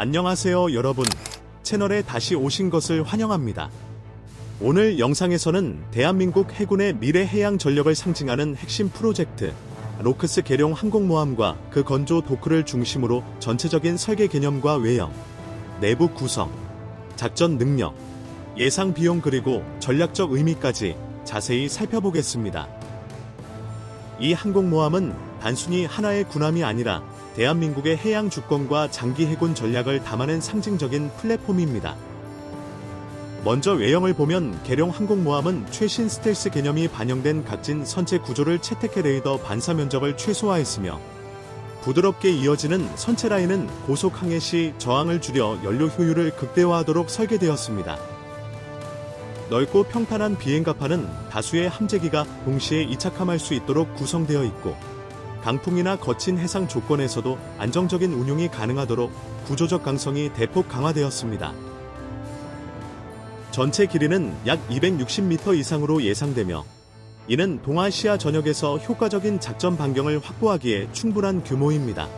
안녕하세요 여러분. 채널에 다시 오신 것을 환영합니다. 오늘 영상에서는 대한민국 해군의 미래 해양 전력을 상징하는 핵심 프로젝트 로크스 계룡 항공모함과 그 건조 도크를 중심으로 전체적인 설계 개념과 외형, 내부 구성, 작전 능력, 예상 비용 그리고 전략적 의미까지 자세히 살펴보겠습니다. 이 항공모함은 단순히 하나의 군함이 아니라 대한민국의 해양 주권과 장기 해군 전략을 담아낸 상징적인 플랫폼입니다. 먼저 외형을 보면 계룡 항공모함은 최신 스텔스 개념이 반영된 각진 선체 구조를 채택해 레이더 반사 면적을 최소화했으며 부드럽게 이어지는 선체 라인은 고속 항해 시 저항을 줄여 연료 효율을 극대화하도록 설계되었습니다. 넓고 평탄한 비행갑판은 다수의 함재기가 동시에 이착함할 수 있도록 구성되어 있고 강풍이나 거친 해상 조건에서도 안정적인 운용이 가능하도록 구조적 강성이 대폭 강화되었습니다. 전체 길이는 약 260m 이상으로 예상되며 이는 동아시아 전역에서 효과적인 작전 반경을 확보하기에 충분한 규모입니다.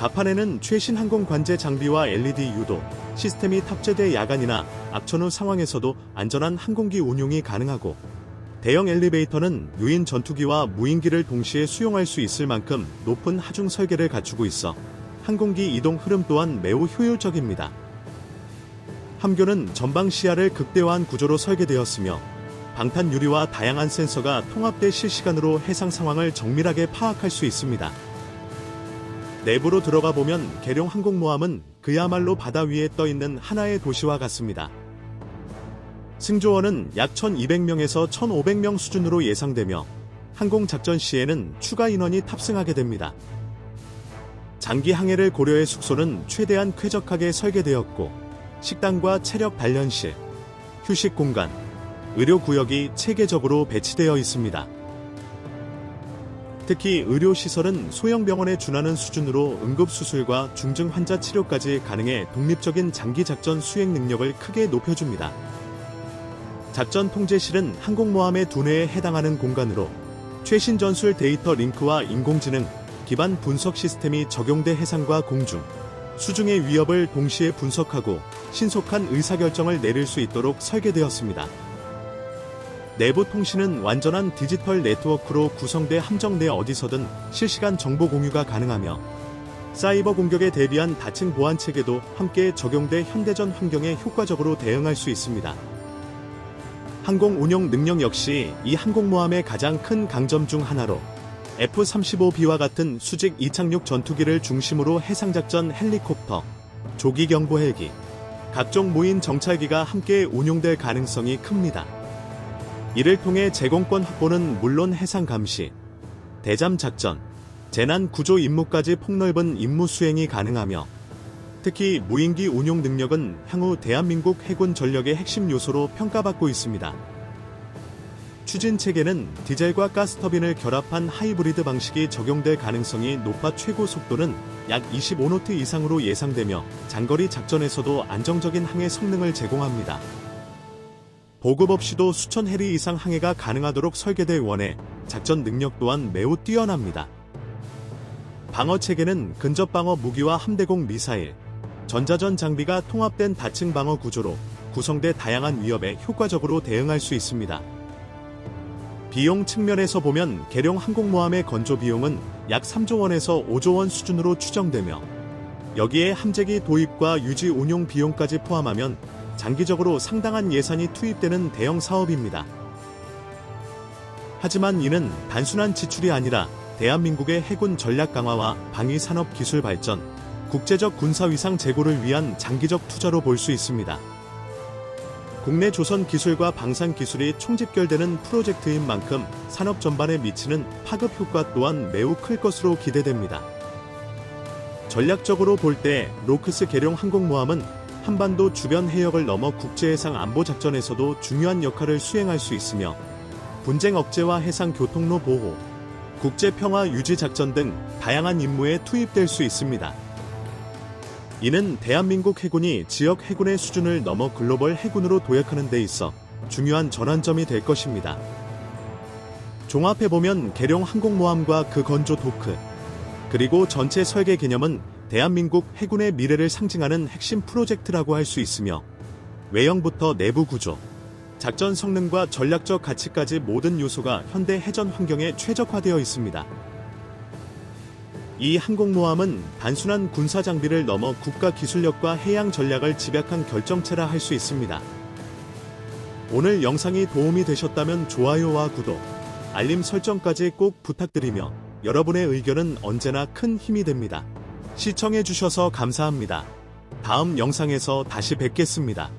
가판에는 최신 항공 관제 장비와 LED 유도 시스템이 탑재돼 야간이나 악천 후 상황에서도 안전한 항공기 운용이 가능하고 대형 엘리베이터는 유인 전투기와 무인기를 동시에 수용할 수 있을 만큼 높은 하중 설계를 갖추고 있어 항공기 이동 흐름 또한 매우 효율적입니다. 함교는 전방 시야를 극대화한 구조로 설계되었으며 방탄 유리와 다양한 센서가 통합돼 실시간으로 해상 상황을 정밀하게 파악할 수 있습니다. 내부로 들어가 보면 계룡 항공모함은 그야말로 바다 위에 떠 있는 하나의 도시와 같습니다. 승조원은 약 1200명에서 1500명 수준으로 예상되며 항공 작전 시에는 추가 인원이 탑승하게 됩니다. 장기 항해를 고려해 숙소는 최대한 쾌적하게 설계되었고 식당과 체력 단련실, 휴식 공간, 의료 구역이 체계적으로 배치되어 있습니다. 특히 의료 시설은 소형 병원에 준하는 수준으로 응급 수술과 중증 환자 치료까지 가능해 독립적인 장기 작전 수행 능력을 크게 높여줍니다. 작전 통제실은 항공모함의 두뇌에 해당하는 공간으로 최신 전술 데이터 링크와 인공지능 기반 분석 시스템이 적용돼 해상과 공중, 수중의 위협을 동시에 분석하고 신속한 의사결정을 내릴 수 있도록 설계되었습니다. 내부 통신은 완전한 디지털 네트워크로 구성돼 함정 내 어디서든 실시간 정보 공유가 가능하며 사이버 공격에 대비한 다층 보안 체계도 함께 적용돼 현대전 환경에 효과적으로 대응할 수 있습니다. 항공 운용 능력 역시 이 항공모함의 가장 큰 강점 중 하나로 F-35B와 같은 수직 이착륙 전투기를 중심으로 해상작전 헬리콥터, 조기 경보 헬기, 각종 무인 정찰기가 함께 운용될 가능성이 큽니다. 이를 통해 제공권 확보는 물론 해상 감시, 대잠 작전, 재난 구조 임무까지 폭넓은 임무 수행이 가능하며 특히 무인기 운용 능력은 향후 대한민국 해군 전력의 핵심 요소로 평가받고 있습니다. 추진 체계는 디젤과 가스터빈을 결합한 하이브리드 방식이 적용될 가능성이 높아 최고 속도는 약 25노트 이상으로 예상되며 장거리 작전에서도 안정적인 항해 성능을 제공합니다. 보급 없이도 수천 해리 이상 항해가 가능하도록 설계돼 원해 작전 능력 또한 매우 뛰어납니다. 방어 체계는 근접 방어 무기와 함대공 미사일, 전자전 장비가 통합된 다층 방어 구조로 구성돼 다양한 위협에 효과적으로 대응할 수 있습니다. 비용 측면에서 보면 계룡 항공모함의 건조 비용은 약 3조 원에서 5조 원 수준으로 추정되며 여기에 함재기 도입과 유지 운용 비용까지 포함하면 장기적으로 상당한 예산이 투입되는 대형 사업입니다. 하지만 이는 단순한 지출이 아니라 대한민국의 해군 전략 강화와 방위 산업 기술 발전, 국제적 군사 위상 제고를 위한 장기적 투자로 볼 수 있습니다. 국내 조선 기술과 방산 기술이 총집결되는 프로젝트인 만큼 산업 전반에 미치는 파급 효과 또한 매우 클 것으로 기대됩니다. 전략적으로 볼 때 로크스 계룡 항공모함은 한반도 주변 해역을 넘어 국제해상 안보 작전에서도 중요한 역할을 수행할 수 있으며 분쟁 억제와 해상 교통로 보호, 국제 평화 유지 작전 등 다양한 임무에 투입될 수 있습니다. 이는 대한민국 해군이 지역 해군의 수준을 넘어 글로벌 해군으로 도약하는 데 있어 중요한 전환점이 될 것입니다. 종합해보면 계룡 항공모함과 그 건조 도크, 그리고 전체 설계 개념은 대한민국 해군의 미래를 상징하는 핵심 프로젝트라고 할 수 있으며 외형부터 내부 구조, 작전 성능과 전략적 가치까지 모든 요소가 현대 해전 환경에 최적화되어 있습니다. 이 항공모함은 단순한 군사 장비를 넘어 국가 기술력과 해양 전략을 집약한 결정체라 할 수 있습니다. 오늘 영상이 도움이 되셨다면 좋아요와 구독, 알림 설정까지 꼭 부탁드리며 여러분의 의견은 언제나 큰 힘이 됩니다. 시청해주셔서 감사합니다. 다음 영상에서 다시 뵙겠습니다.